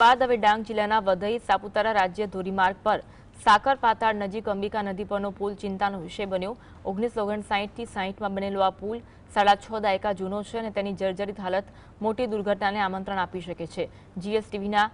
બાદ હવે ડાંગ જિલ્લાના વધઈ સાપુતારા રાજ્ય ધોરીમાર્ગ પર સાકર પાતાળ નજીક અંબિકા નદી પરનો પુલ ચિંતાનો વિષય બન્યો. ઓગણીસો ઓગણસાઠથી સાહીઠમાં બનેલો આ પુલ સાડા છ દાયકા જૂનો છે અને તેની જર્જરિત હાલત મોટી દુર્ઘટનાને આમંત્રણ આપી શકે છે. જીએસટીવીના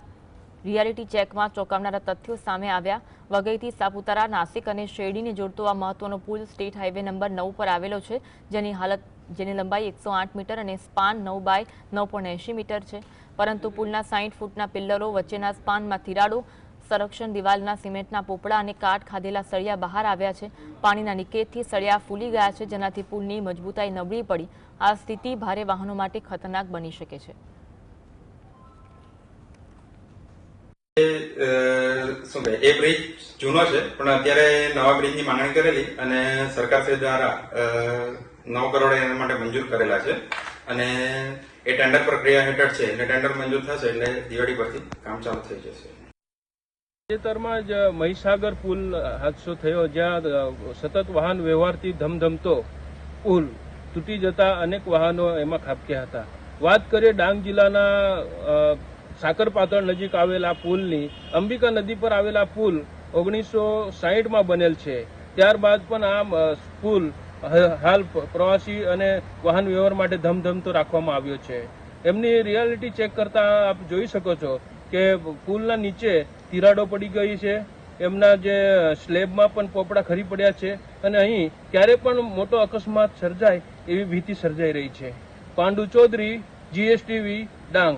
રિયાલિટી ચેકમાં ચોંકાવનારા તથ્યો સામે આવ્યા. વઘઈથી સાપુતારા, નાસિક અને શેરડીને જોડતો આ મહત્વનો પુલ સ્ટેટ હાઈવે નંબર નવ પર આવેલો છે, જેની હાલત, જેની લંબાઈ એકસો મીટર અને સ્પાન નવ બાય નવ મીટર છે. પરંતુ પુલના સાહીઠ ફૂટના પિલ્લરો વચ્ચેના સ્પાનમાં તિરાડો, સંરક્ષણ દિવાલના સિમેન્ટના પોપડા અને કાટ ખાધેલા સળિયા બહાર આવ્યા છે. પાણીના નિકેતથી સળિયા ફૂલી ગયા છે, જેનાથી પુલની મજબૂતાઈ નબળી પડી. આ સ્થિતિ ભારે વાહનો માટે ખતરનાક બની શકે છે. શું કહે, એ બ્રિજ જૂનો છે, પણ અત્યારે નવા બ્રિજની માંગણી કરેલી અને સરકારશ્રી દ્વારા નવ કરોડ એના માટે મંજૂર કરેલા છે. અને એ ટેન્ડર પ્રક્રિયા હેઠળ છે, એટલે ટેન્ડર મંજૂર થશે, એટલે દિવાળી પરથી કામ ચાલુ થઈ જશે. તાજેતરમાં જ મહીસાગર પુલ હાદસો થયો, જ્યાં સતત વાહન વ્યવહારથી ધમધમતો પુલ તૂટી જતા અનેક વાહનો એમાં ખાબક્યા હતા. વાત કરીએ ડાંગ જિલ્લાના સાકરપાતળ નજીક આવેલા પુલની અંબિકા નદી પર આવેલા પુલ ઓગણીસો સાહીઠમાં બનેલ છે. ત્યારબાદ પણ આ પુલ હાલ પ્રવાસી અને વાહન વ્યવહાર માટે ધમધમતો રાખવામાં આવ્યો છે. એમની રિયાલિટી ચેક કરતા આપ જોઈ શકો છો કે પુલના નીચે તિરાડો પડી ગઈ છે. એમના જે સ્લેબમાં પણ પોપડા ખરી પડ્યા છે અને અહીં ક્યારે પણ મોટો અકસ્માત સર્જાય એવી ભીતિ સર્જાઈ રહી છે. પાંડુ ચૌધરી જીએસટીવી ડાંગ.